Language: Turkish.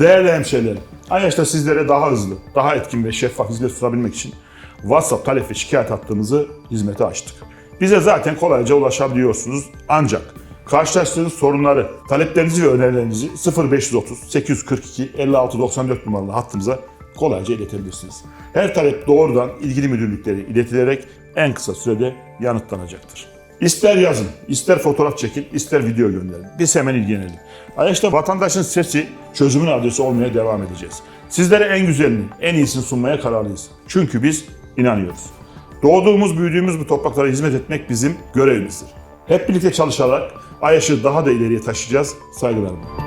Değerli hemşehrilerim, Ayaş'ta sizlere daha hızlı, daha etkin ve şeffaf hizmet sunabilmek için WhatsApp talep ve şikayet hattımızı hizmete açtık. Bize zaten kolayca ulaşabiliyorsunuz ancak karşılaştığınız sorunları, taleplerinizi ve önerilerinizi 0530 842 56 94 numaralı hattımıza kolayca iletebilirsiniz. Her talep doğrudan ilgili müdürlüklere iletilerek en kısa sürede yanıtlanacaktır. İster yazın, ister fotoğraf çekin, ister video gönderin. Biz hemen ilgilenelim. Ayaş'ta vatandaşın sesi çözümün adresi olmaya devam edeceğiz. Sizlere en güzelini, en iyisini sunmaya kararlıyız. Çünkü biz inanıyoruz. Doğduğumuz, büyüdüğümüz bu topraklara hizmet etmek bizim görevimizdir. Hep birlikte çalışarak Ayaş'ı daha da ileriye taşıyacağız. Saygılarımla.